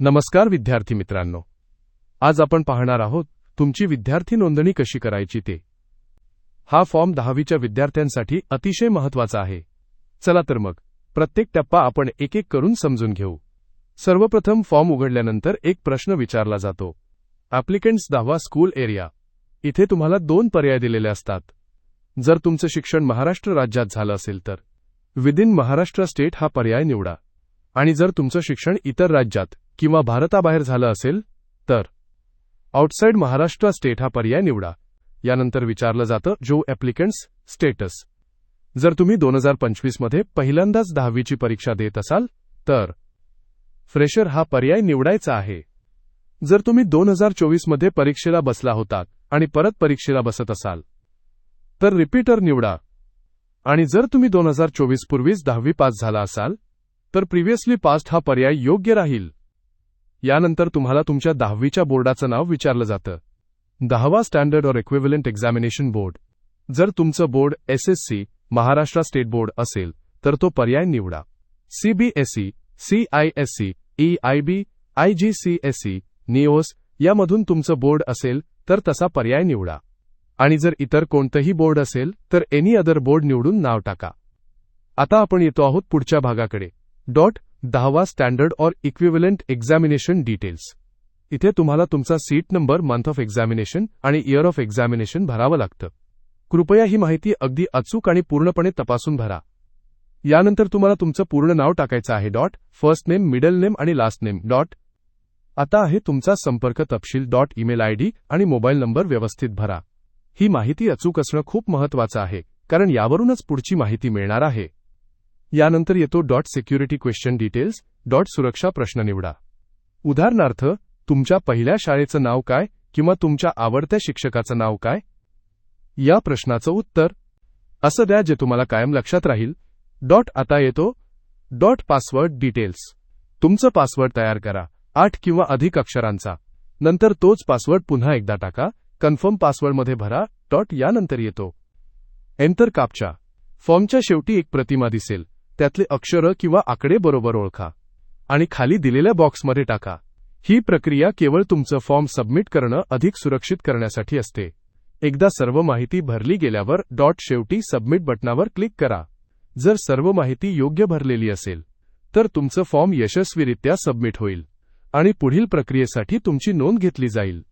नमस्कार विद्यार्थी मित्रांनो. आज आपण पाहणार आहोत तुमची विद्यार्थी नोंदणी कशी करायची ते. हा फॉर्म दहावीच्या विद्यार्थ्यांसाठी अतिशय महत्त्वाचा आहे. चला तर मग प्रत्येक टप्पा आपण एक एक करून समजून घेऊ. सर्वप्रथम फॉर्म उघडल्यानंतर एक प्रश्न विचारला जातो. ॲप्लिकंट्स दहावा स्कूल एरिया. इथे तुम्हाला दोन पर्याय दिलेले असतात. जर तुमचं शिक्षण महाराष्ट्र राज्यात झालं असेल तर. विदिन महाराष्ट्र स्टेट हा पर्याय निवडा. आणि जर तुमचं शिक्षण इतर राज्यात किंवा भारताबाहेर झालं असेल तर. आउटसाईड महाराष्ट्र स्टेट हा पर्याय निवडा. यानंतर विचारलं जातं जो ॲप्लिकंट्स स्टेटस जर तुम्ही दोन हजार पंचवीसमध्ये पहिल्यांदाच दहावीची परीक्षा देत असाल तर. फ्रेशर हा पर्याय निवडायचा आहे. जर तुम्ही दोन हजार चोवीसमध्ये परीक्षेला बसला होतात आणि परत परीक्षेला बसत असाल तर रिपीटर निवडा. आणि जर तुम्ही दोन हजार चोवीस पूर्वीच दहावी पास झाला असाल तर प्रिव्हियसली पास्ट हा पर्याय योग्य राहील. यानंतर तुम्हाला तुमच्या दहावीच्या बोर्डाचं नाव विचारलं जातं. दहावा स्टँडर्ड और इक्विव्हलंट एक्झामिनेशन बोर्ड जर तुमचं board SSC Maharashtra state board असेल तर तो पर्याय निवडा. सीबीएसई सीआयएससी ईआयबी आयजीसीएसई निओस यामधून तुमचं बोर्ड असेल तर तसा पर्याय निवडा. आणि जर इतर कोणतंही बोर्ड असेल तर एनी अदर बोर्ड निवडून नाव टाका. आता आपण येतो आहोत पुढच्या भागाकडे. डॉट दहावा स्टँडर्ड और इक्विव्हलंट एक्झामिनेशन डिटेल्स. इथे तुम्हाला तुमचा seat number month of examination आणि इयर ऑफ एक्झामिनेशन भरावं लागतं. कृपया ही माहिती अगदी अचूक आणि पूर्णपणे तपासून भरा. यानंतर तुम्हाला तुमचं पूर्ण नाव टाकायचं आहे. Dot first name middle name आणि लास्ट नेम डॉट आता आहे तुमचा संपर्क तपशील. डॉट ईमेल आयडी आणि मोबाईल नंबर व्यवस्थित भरा. ही माहिती अचूक असणं खूप महत्वाचं आहे कारण यावरूनच पुढची माहिती मिळणार आहे. यानंतर येतो dot security question details dot सुरक्षा प्रश्न निवडा. उदाहरणार्थ तुमच्या पहिल्या शाळेचं नाव काय किंवा तुमच्या आवडत्या शिक्षकाचं नाव काय? या प्रश्नाचं उत्तर. असं द्या जे तुम्हाला कायम लक्षात राहील. डॉट आता येतो. Dot password details. तुमचं पासवर्ड तयार करा. आठ किंवा अधिक अक्षरांचा. नंतर तोच पासवर्ड पुन्हा एकदा टाका. कन्फर्म पासवर्डमध्ये भरा. डॉट यानंतर येतो. एंटर कापच्या. फॉर्मच्या शेवटी एक प्रतिमा दिसेल. त्यातले अक्षरं किंवा आकडे बरोबर ओळखा. आणि खाली दिलेल्या बॉक्समध्ये टाका. ही प्रक्रिया केवळ तुमचं फॉर्म सबमिट करणं अधिक सुरक्षित करण्यासाठी असते. एकदा सर्व माहिती भरली गेल्यावर डॉट शेवटी सबमिट बटनावर क्लिक करा. जर सर्व माहिती योग्य भरलेली असेल तर तुमचं फॉर्म यशस्वीरित्या सबमिट होईल आणि पुढील प्रक्रियेसाठी तुमची नोंद घेतली जाईल.